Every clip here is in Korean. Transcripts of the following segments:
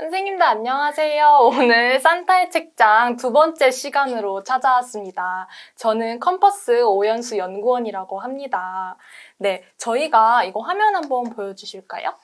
선생님들 안녕하세요. 오늘 산타의 책장 두 번째 시간으로 찾아왔습니다. 저는 컴퍼스 오연수 연구원이라고 합니다. 네, 저희가 이거 화면 한번 보여주실까요?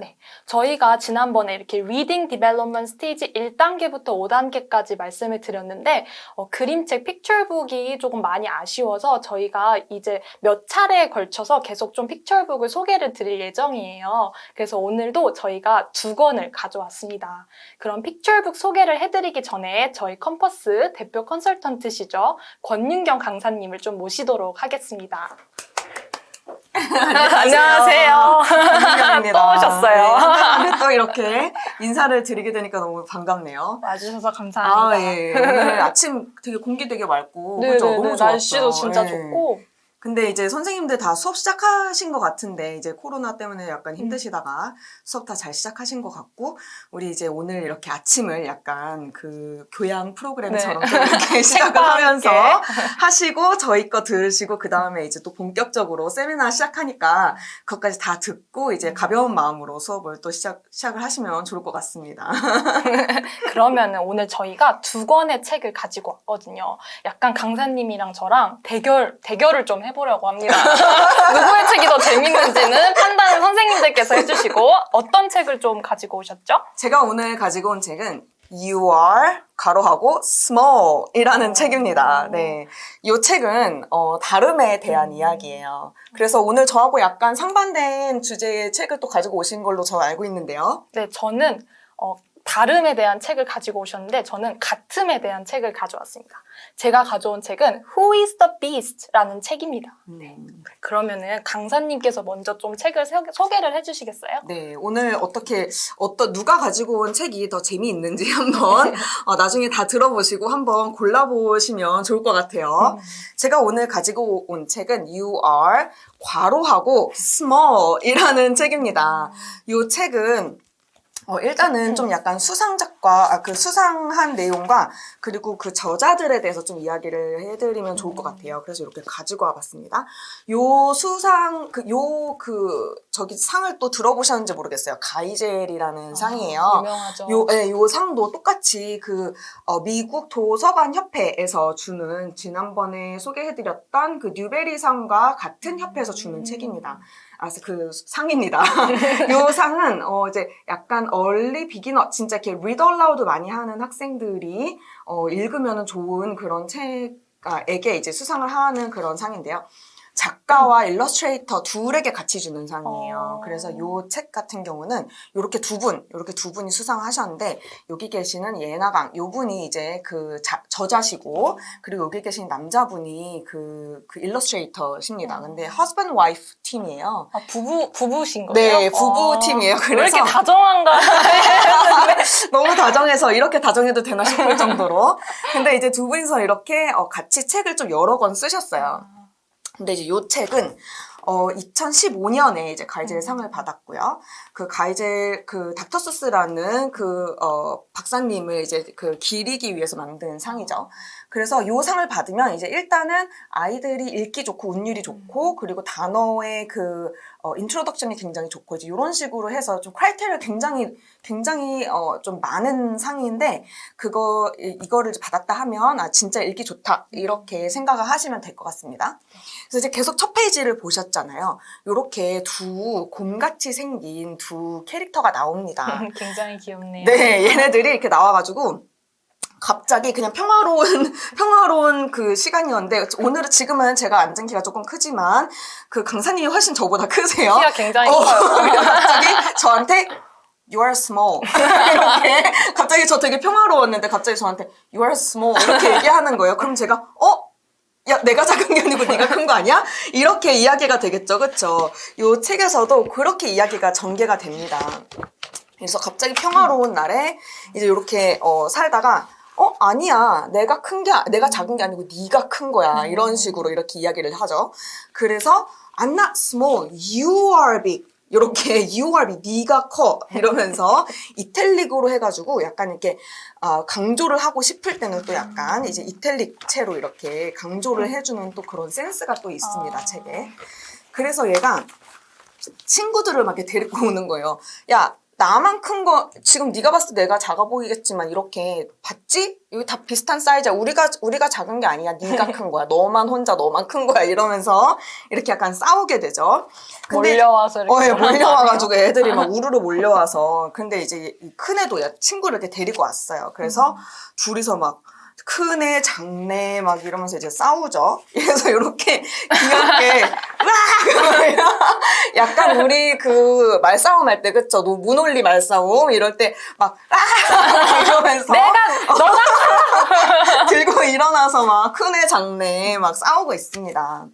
네, 저희가 지난번에 이렇게 리딩 디벨롭먼트 스테이지 1단계부터 5단계까지 말씀을 드렸는데 어, 그림책 픽처북이 조금 많이 아쉬워서 저희가 이제 몇 차례에 걸쳐서 계속 좀 픽처북을 소개를 드릴 예정이에요. 그래서 오늘도 저희가 두 권을 가져왔습니다. 그럼 픽처북 소개를 해드리기 전에 저희 컴퍼스 대표 컨설턴트시죠. 권윤경 강사님을 좀 모시도록 하겠습니다. 안녕하세요. 또 오셨어요. 네, 또 이렇게 인사를 드리게 되니까 너무 반갑네요. 와주셔서 감사합니다. 아, 예. 오늘 아침 되게 공기 되게 맑고. 네, 그죠? 네, 너무 네. 좋았어요. 날씨도 진짜 예. 좋고. 근데 이제 선생님들 다 수업 시작하신 것 같은데, 이제 코로나 때문에 약간 힘드시다가 수업 다 잘 시작하신 것 같고, 우리 이제 오늘 이렇게 아침을 약간 그 교양 프로그램처럼 또 이렇게 시작을 하면서. 하시고, 저희 거 들으시고, 그 다음에 이제 또 본격적으로 세미나 시작하니까, 그것까지 다 듣고, 이제 가벼운 마음으로 수업을 또 시작, 시작을 하시면 좋을 것 같습니다. 그러면 오늘 저희가 두 권의 책을 가지고 왔거든요. 약간 강사님이랑 저랑 대결, 대결을 좀 해 보려고 합니다. 누구의 책이 더 재밌는지는 판단을 선생님들께서 해주시고 어떤 책을 좀 가지고 오셨죠? 제가 오늘 가지고 온 책은 You are 가로하고 small이라는 오. 책입니다. 네. 이 책은 어, 다름에 대한 음. 이야기예요. 그래서 오늘 저하고 약간 상반된 주제의 책을 또 가지고 오신 걸로 저 알고 있는데요. 네, 저는 어, 다름에 대한 책을 가지고 오셨는데 저는 같음에 대한 책을 가져왔습니다. 제가 가져온 책은 Who is the Beast라는 책입니다. 음. 그러면은 강사님께서 먼저 좀 책을 소- 소개를 해주시겠어요? 네, 오늘 어떻게 어떤 누가 가지고 온 책이 더 재미있는지 한번 어, 나중에 다 들어보시고 한번 골라보시면 좋을 것 같아요. 제가 오늘 가지고 온 책은 You are 괄호하고 small이라는 책입니다. 이 책은 어, 일단은 좀 약간 수상작과 아, 그 수상한 내용과 그리고 그 저자들에 대해서 좀 이야기를 해드리면 좋을 것 같아요. 그래서 이렇게 가지고 와봤습니다. 요 수상 그 요그 저기 상을 또 들어보셨는지 모르겠어요. 가이젤이라는 상이에요. 아, 유명하죠. 요, 예, 요 상도 똑같이 그, 어, 미국 도서관 협회에서 주는, 지난번에 소개해드렸던 그 뉴베리 상과 같은 협회에서 주는 음. 책입니다. 아, 그 상입니다. 요 상은, 어, 이제 약간 얼리 비기너, 진짜 이렇게 리더 라우드 많이 하는 학생들이, 어, 읽으면 좋은 그런 책에게 이제 수상을 하는 그런 상인데요. 작가와 일러스트레이터 둘에게 같이 주는 상이에요. 어. 그래서 요 책 같은 경우는 요렇게 두 분, 요렇게 두 분이 수상하셨는데 여기 계시는 예나강 요 분이 이제 그 자- 저자시고 그리고 여기 계신 남자분이 그, 그 일러스트레이터십니다. 어. 근데 husband wife 팀이에요. 아, 부부, 부부신 거예요? 네, 부부 어. 팀이에요. 왜 그래서 이렇게 다정한가? 너무 다정해서 이렇게 다정해도 되나 싶을 정도로. 근데 이제 두 분이서 이렇게 어, 같이 책을 좀 여러 권 쓰셨어요. 근데 이제 요 책은 어 2015년에 이제 가이젤 상을 받았고요. 그 가이젤 그 닥터스스라는 그 어 박사님을 이제 그 기리기 위해서 만든 상이죠. 그래서 요 상을 받으면 이제 일단은 아이들이 읽기 좋고 운율이 좋고 그리고 단어의 그 어, 인트로덕션이 굉장히 좋고 이제 이런 식으로 해서 좀 크라이테리아 굉장히 굉장히 어, 좀 많은 상인데 그거 이- 이거를 받았다 하면 아 진짜 읽기 좋다 이렇게 생각을 하시면 될 것 같습니다. 그래서 이제 계속 첫 페이지를 보셨잖아요. 이렇게 두 곰같이 생긴 두 캐릭터가 나옵니다. 굉장히 귀엽네요. 네, 얘네들이 이렇게 나와가지고 갑자기 그냥 평화로운 평화로운 그 시간이었는데 오늘은 지금은 제가 앉은 키가 조금 크지만 그 강사님이 훨씬 저보다 크세요. 키가 굉장히 어, 커요. 갑자기 저한테 You are small 이렇게 갑자기 저 되게 평화로웠는데 갑자기 저한테 You are small 이렇게 얘기하는 거예요. 그럼 제가 어? 야, 내가 작은 게 아니고 네가 큰 거 아니야? 이렇게 이야기가 되겠죠, 그쵸? 요 책에서도 그렇게 이야기가 전개가 됩니다. 그래서 갑자기 평화로운 날에 이제 이렇게 어, 살다가 어 아니야 내가 큰 게 내가 작은 게 아니고 네가 큰 거야 이런 식으로 이렇게 이야기를 하죠. 그래서 I'm not small, you are big. 이렇게 you are big, 네가 커 이러면서 이탈릭으로 해가지고 약간 이렇게 아, 강조를 하고 싶을 때는 또 약간 이제 이탈릭 채로 이렇게 강조를 해주는 또 그런 센스가 또 있습니다 아. 책에. 그래서 얘가 친구들을 막 이렇게 데리고 오는 거예요. 야, 나만 큰 거 지금 네가 봤을 때 내가 작아 보이겠지만 이렇게 봤지? 여기 다 비슷한 사이즈야. 우리가 우리가 작은 게 아니야. 네가 큰 거야. 너만 혼자 너만 큰 거야. 이러면서 이렇게 약간 싸우게 되죠. 근데 몰려와서 이렇게 어, 예. 몰려와가지고 애들이 막 우르르 몰려와서. 근데 이제 이큰 애도 야- 친구를 이렇게 데리고 왔어요. 그래서 둘이서 막 큰애, 장래 막 이러면서 이제 싸우죠. 그래서 이렇게 귀엽게 으악! 약간 우리 그 말싸움 할 때 그쵸? 노- 문올리 말싸움 이럴 때막 아! 이러면서 내가 너가 들고 일어나서 막 큰애 장래 막 싸우고 있습니다.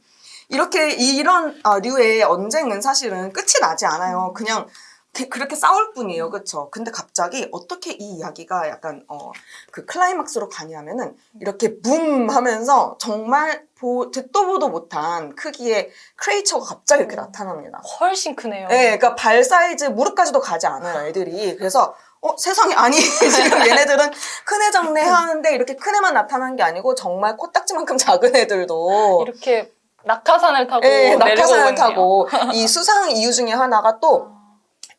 이렇게 이런 아, 류의 언쟁은 사실은 끝이 나지 않아요. 그냥 그- 그렇게 싸울 뿐이에요. 그쵸? 근데 갑자기 어떻게 이 이야기가 약간 어, 그 클라이막스로 가냐면은 이렇게 붐 하면서 정말 보, 듣도 보도 못한 크기의 크레이처가 갑자기 이렇게 나타납니다. 훨씬 크네요. 네, 그러니까 발 사이즈 무릎까지도 가지 않아요, 애들이. 그래서 어 세상에 아니 지금 얘네들은 큰 애 장래 하는데 이렇게 큰 애만 나타난 게 아니고 정말 코딱지만큼 작은 애들도 이렇게 낙하산을 타고 예, 내리고 낙하산을. 타고 이 수상 이유 중에 하나가 또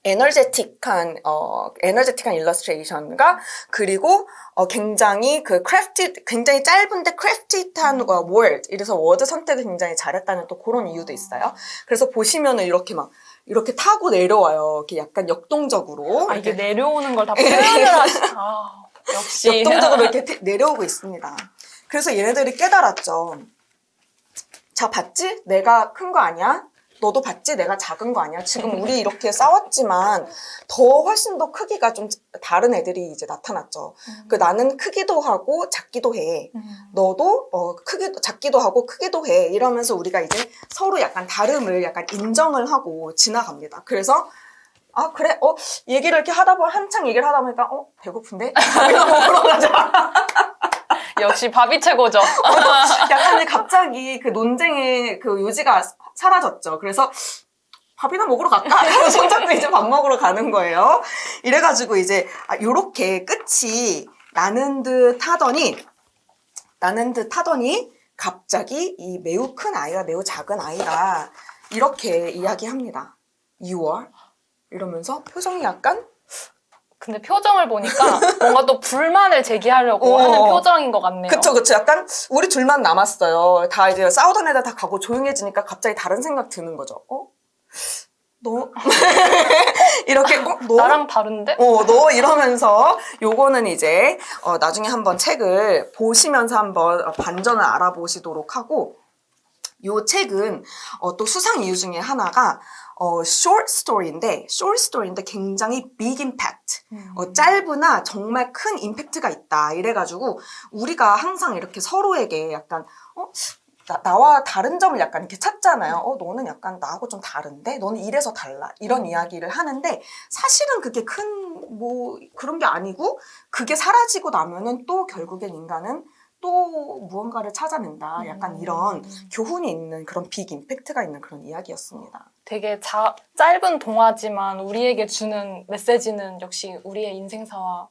에너제틱한 어 에너제틱한 일러스트레이션과 그리고 어 굉장히 그 크래프티 굉장히 짧은데 크래프티한 어, 월드 이래서 워드 선택을 굉장히 잘했다는 또 그런 이유도 있어요. 그래서 보시면은 이렇게 막 이렇게 타고 내려와요. 이렇게 약간 역동적으로 아, 이게 이렇게 내려오는 걸 다 표현을 하시. 아, 역시. 역동적으로 이렇게 태- 내려오고 있습니다. 그래서 얘네들이 깨달았죠. 자, 봤지? 내가 큰 거 아니야? 너도 봤지? 내가 작은 거 아니야? 지금 우리 이렇게 싸웠지만 더 훨씬 더 크기가 좀 다른 애들이 이제 나타났죠. 그 나는 크기도 하고 작기도 해. 음. 너도 어 크기도 작기도 하고 크기도 해. 이러면서 우리가 이제 서로 약간 다름을 약간 인정을 하고 지나갑니다. 그래서 아 그래 어 얘기를 이렇게 하다 보면 한창 얘기를 하다 보니까 어 배고픈데 먹으러 가자. 역시 밥이 최고죠. 약간 갑자기 그 논쟁의 그 요지가 사라졌죠. 그래서 밥이나 먹으러? 이러면 손잡고 이제 밥 먹으러 가는 거예요. 이래가지고 이제 아, 요렇게 끝이 나는 듯 하더니 나는 듯 하더니 갑자기 이 매우 큰 아이와 매우 작은 아이가 이렇게 이야기합니다. You are? 이러면서 표정이 약간 근데 표정을 보니까 뭔가 또 불만을 제기하려고 어. 하는 표정인 것 같네요. 그쵸, 그쵸. 약간, 우리 둘만 남았어요. 다 이제 싸우던 애들 다 가고 조용해지니까 갑자기 다른 생각 드는 거죠. 어? 너? 이렇게, 어? 너? 나랑 다른데? 어, 너 이러면서 요거는 이제 어, 나중에 한번 책을 보시면서 한번 반전을 알아보시도록 하고 요 책은 어, 또 수상 이유 중에 하나가 어, short story인데 short story인데 굉장히 big impact 음. 어, 짧으나 정말 큰 임팩트가 있다. 이래가지고 우리가 항상 이렇게 서로에게 약간 어? 나, 나와 다른 점을 약간 이렇게 찾잖아요. 어, 너는 약간 나하고 좀 다른데? 너는 이래서 달라. 이런 이야기를 하는데 사실은 그게 큰 뭐 그런 게 아니고 그게 사라지고 나면은 또 결국엔 인간은 또 무언가를 찾아낸다. 약간 음. 이런 교훈이 있는 그런 빅 임팩트가 있는 그런 이야기였습니다. 되게 자, 짧은 동화지만 우리에게 주는 메시지는 역시 우리의 인생사와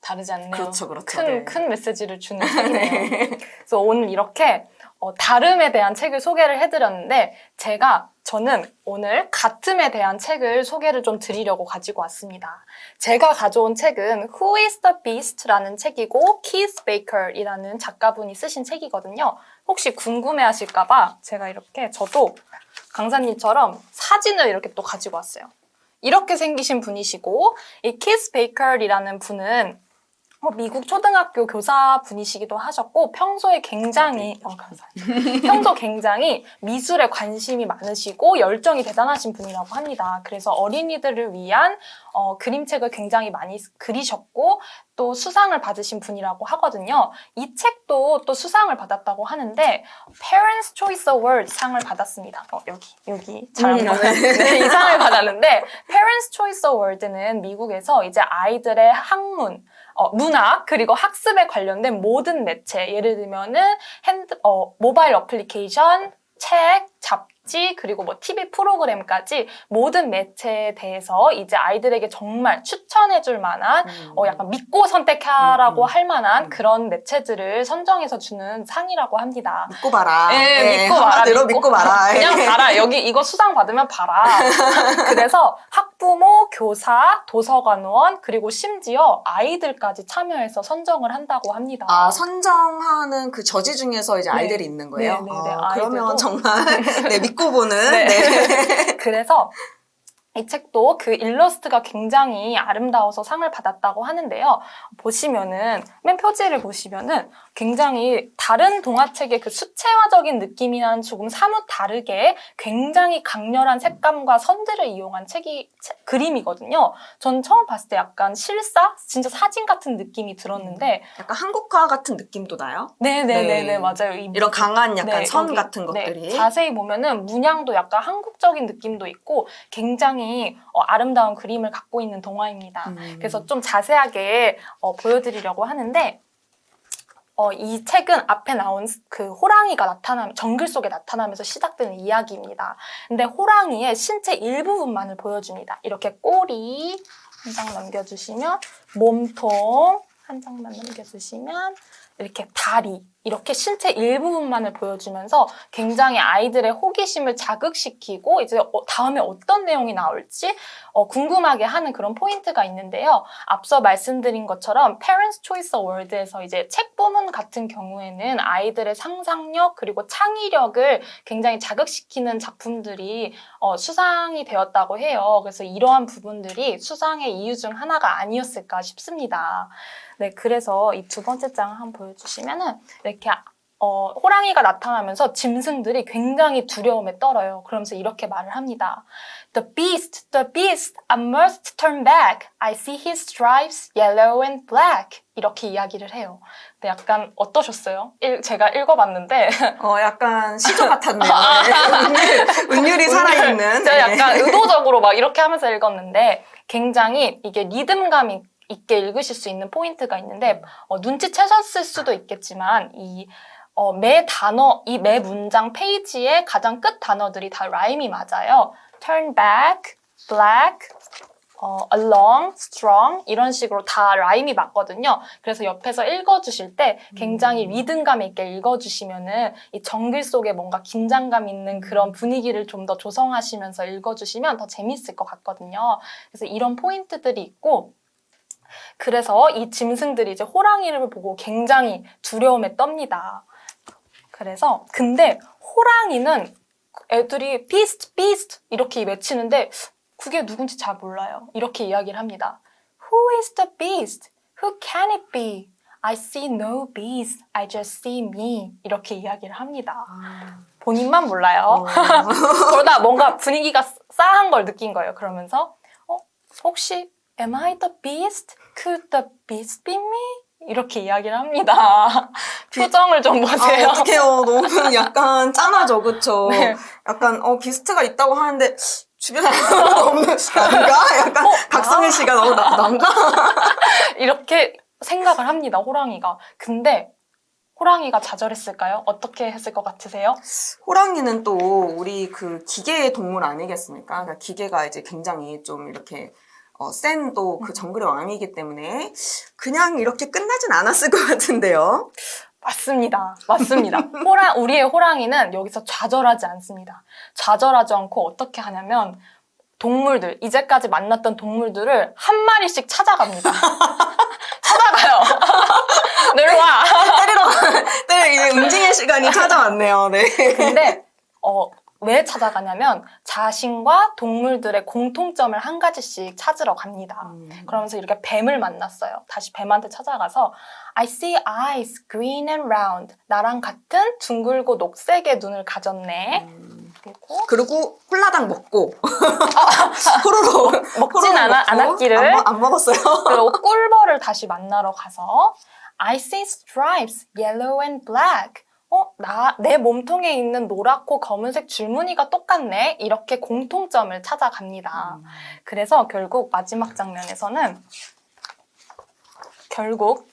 다르지 않네요. 그렇죠, 그렇죠. 큰, 네. 큰 메시지를 주는 책이네요. 그래서 오늘 이렇게 어, 다름에 대한 책을 소개를 해드렸는데 제가 저는 오늘 같음에 대한 책을 소개를 좀 드리려고 가지고 왔습니다. 제가 가져온 책은 Who is the Beast라는 책이고 Keith Baker이라는 작가분이 쓰신 책이거든요. 혹시 궁금해 하실까 봐 제가 이렇게 저도 강사님처럼 사진을 이렇게 또 가지고 왔어요. 이렇게 생기신 분이시고 이 키스 베이커이라는 분은 어, 미국 초등학교 교사 분이시기도 하셨고 평소에 굉장히 어, 감사합니다. 평소 굉장히 미술에 관심이 많으시고 열정이 대단하신 분이라고 합니다. 그래서 어린이들을 위한 어, 그림책을 굉장히 많이 쓰- 그리셨고 또 수상을 받으신 분이라고 하거든요. 이 책도 또 수상을 받았다고 하는데 Parents Choice Award 상을 받았습니다. 어, 여기 여기 잘안 음, 보여요. 네, 이 상을 받았는데 Parents Choice Award는 미국에서 이제 아이들의 학문 어, 문학 그리고 학습에 관련된 모든 매체. 예를 들면은 핸드 어, 모바일 어플리케이션 책, 잡지 그리고 뭐 TV 프로그램까지 모든 매체에 대해서 이제 아이들에게 정말 추천해줄 만한 어, 약간 믿고 선택하라고 음, 음. 할 만한 음. 그런 매체들을 선정해서 주는 상이라고 합니다. 믿고 봐라. 예, 예, 믿고 봐라. 한마디로 믿고 봐라. 그냥 예. 봐라. 여기 이거 수상 받으면 봐라. 그래서 학부모, 교사, 도서관원, 그리고 심지어 아이들까지 참여해서 선정을 한다고 합니다. 아, 선정하는 그 저지 중에서 이제 네. 아이들이 있는 거예요? 네, 네, 네. 어, 그러면 아이들도. 정말 네, 믿고 보는 네. 네. 그래서 이 책도 그 일러스트가 굉장히 아름다워서 상을 받았다고 하는데요. 보시면은 맨 표지를 보시면은 굉장히 다른 동화책의 그 수채화적인 느낌이랑 조금 사뭇 다르게 굉장히 강렬한 색감과 선들을 이용한 책이 책- 그림이거든요. 전 처음 봤을 때 약간 실사, 진짜 사진 같은 느낌이 들었는데, 약간 한국화 같은 느낌도 나요? 네네네네 네. 맞아요. 이 이런 강한 약간 네, 선 여기, 같은 네, 것들이. 자세히 보면은 문양도 약간 한국적인 느낌도 있고 굉장히 어, 아름다운 그림을 갖고 있는 동화입니다. 음. 그래서 좀 자세하게 어, 보여드리려고 하는데 어, 이 책은 앞에 나온 그 호랑이가 나타나면 정글 속에 나타나면서 시작되는 이야기입니다. 근데 호랑이의 신체 일부분만을 보여줍니다. 이렇게 꼬리 한 장 넘겨주시면 몸통 한 장만 넘겨주시면 이렇게 다리 이렇게 신체 일부분만을 보여주면서 굉장히 아이들의 호기심을 자극시키고 이제 어, 다음에 어떤 내용이 나올지 어, 궁금하게 하는 그런 포인트가 있는데요. 앞서 말씀드린 것처럼 Parents Choice Award에서 이제 책 부문 같은 경우에는 아이들의 상상력 그리고 창의력을 굉장히 자극시키는 작품들이 어, 수상이 되었다고 해요. 그래서 이러한 부분들이 수상의 이유 중 하나가 아니었을까 싶습니다. 네, 그래서 이 두 번째 장 한번 보여주시면은 이렇게 어, 호랑이가 나타나면서 짐승들이 굉장히 두려움에 떨어요. 그러면서 이렇게 말을 합니다. The beast, the beast, I must turn back. I see his stripes, yellow and black. 이렇게 이야기를 해요. 근데 약간 어떠셨어요? 일- 제가 읽어봤는데 어, 약간 시조 같았네요. 네. 운율, 운율이 살아있는. 제가 네. 약간 의도적으로 막 이렇게 하면서 읽었는데 굉장히 이게 리듬감 있 게 읽으실 수 있는 포인트가 있는데 어, 눈치채셨을 수도 있겠지만 이 어, 매 단어, 이 매 문장 페이지의 가장 끝 단어들이 다 라임이 맞아요. turn back, black, 어, along, strong 이런 식으로 다 라임이 맞거든요. 그래서 옆에서 읽어주실 때 굉장히 리듬감 있게 읽어주시면은 이 정글 속에 뭔가 긴장감 있는 그런 분위기를 좀 더 조성하시면서 읽어주시면 더 재밌을 것 같거든요. 그래서 이런 포인트들이 있고 그래서 이 짐승들이 이제 호랑이를 보고 굉장히 두려움에 떱니다. 그래서 근데 호랑이는 애들이 beast, beast 이렇게 외치는데 그게 누군지 잘 몰라요. 이렇게 이야기를 합니다. Who is the beast? Who can it be? I see no beast. I just see me. 이렇게 이야기를 합니다. 아, 본인만 몰라요. 어. 그러다 뭔가 분위기가 싸한 걸 느낀 거예요. 그러면서 어 혹시 Am I the beast? Could the beast be me? 이렇게 이야기를 합니다. 표정을 좀 보세요. 아, 어떡해요. 너무 약간 짠하죠, 그쵸? 네. 약간, 어, 비스트가 있다고 하는데, 주변에 아무도 없는, 난가? 약간, 어, 박성일 씨가 너무 나, 난가? 이렇게 생각을 합니다. 호랑이가. 근데 호랑이가 좌절했을까요? 어떻게 했을 것 같으세요? 호랑이는 또, 우리 그 기계의 동물 아니겠습니까? 그러니까 기계가 이제 굉장히 좀 이렇게, 어, 센또그 정글의 왕이기 때문에, 그냥 이렇게 끝나진 않았을 것 같은데요. 맞습니다. 맞습니다. 호랑, 우리의 호랑이는 여기서 좌절하지 않습니다. 좌절하지 않고 어떻게 하냐면 동물들, 이제까지 만났던 동물들을 한 마리씩 찾아갑니다. 찾아가요. 내려와. 때리러, 때리러 이제 응징의 시간이 찾아왔네요, 네. 근데 어, 왜 찾아가냐면 자신과 동물들의 공통점을 한 가지씩 찾으러 갑니다. 음. 그러면서 이렇게 뱀을 만났어요. 다시 뱀한테 찾아가서 I see eyes green and round. 나랑 같은 둥글고 녹색의 눈을 가졌네. 음. 그리고 그리고 홀라당 먹고 호로로 먹진 않아- 않았기를. 안, 먹- 안 먹었어요. 그리고 꿀벌을 다시 만나러 가서 I see stripes, yellow and black. 어, 나, 내 몸통에 있는 노랗고 검은색 줄무늬가 똑같네. 이렇게 공통점을 찾아갑니다. 그래서 결국 마지막 장면에서는 결국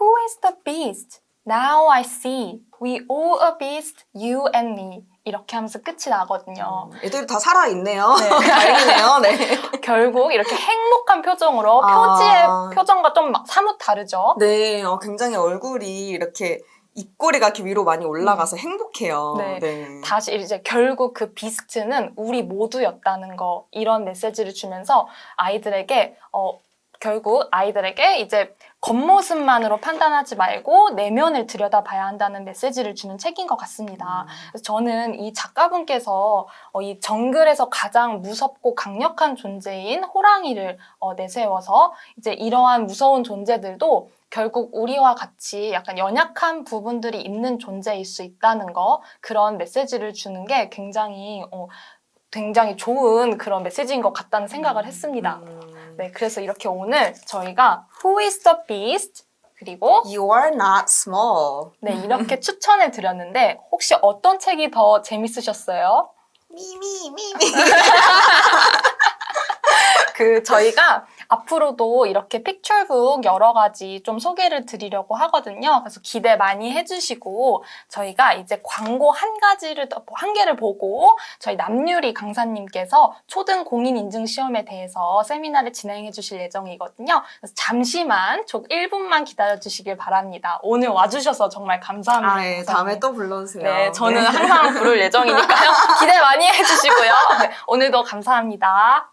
Who is the beast? Now I see. We all a beast, you and me. 이렇게 하면서 끝이 나거든요. 애들이 다 살아있네요. 네. 다행이네요. 네. 결국 이렇게 행복한 표정으로 아. 표지의 표정과 좀막 사뭇 다르죠. 네, 어, 굉장히 얼굴이 이렇게 입꼬리가 이렇게 위로 많이 올라가서 행복해요. 네. 다시 이제 결국 그 비스트는 우리 모두였다는 거 이런 메시지를 주면서 아이들에게 어 결국 아이들에게 이제 겉모습만으로 판단하지 말고 내면을 들여다봐야 한다는 메시지를 주는 책인 것 같습니다. 그래서 저는 이 작가분께서 어, 이 정글에서 가장 무섭고 강력한 존재인 호랑이를 어, 내세워서 이제 이러한 무서운 존재들도 결국 우리와 같이 약간 연약한 부분들이 있는 존재일 수 있다는 거 그런 메시지를 주는 게 굉장히 어, 굉장히 좋은 그런 메시지인 것 같다는 생각을 했습니다. 음. 네, 그래서 이렇게 오늘 저희가 Who is the Beast 그리고 You are not small. 네 이렇게 추천해 드렸는데 혹시 어떤 책이 더 재밌으셨어요? 미미 미미. 그 저희가 앞으로도 이렇게 픽처북 여러 가지 좀 소개를 드리려고 하거든요. 그래서 기대 많이 해주시고 저희가 이제 광고 한 가지를 더- 한 개를 보고 저희 남유리 강사님께서 초등 공인 인증 시험에 대해서 세미나를 진행해 주실 예정이거든요. 그래서 잠시만 좀 1분만 기다려 주시길 바랍니다. 오늘 와주셔서 정말 감사합니다. 아, 네. 강사님. 다음에 또 불러주세요. 네, 저는 항상 부를 예정이니까요. 기대 많이 해주시고요. 네, 오늘도 감사합니다.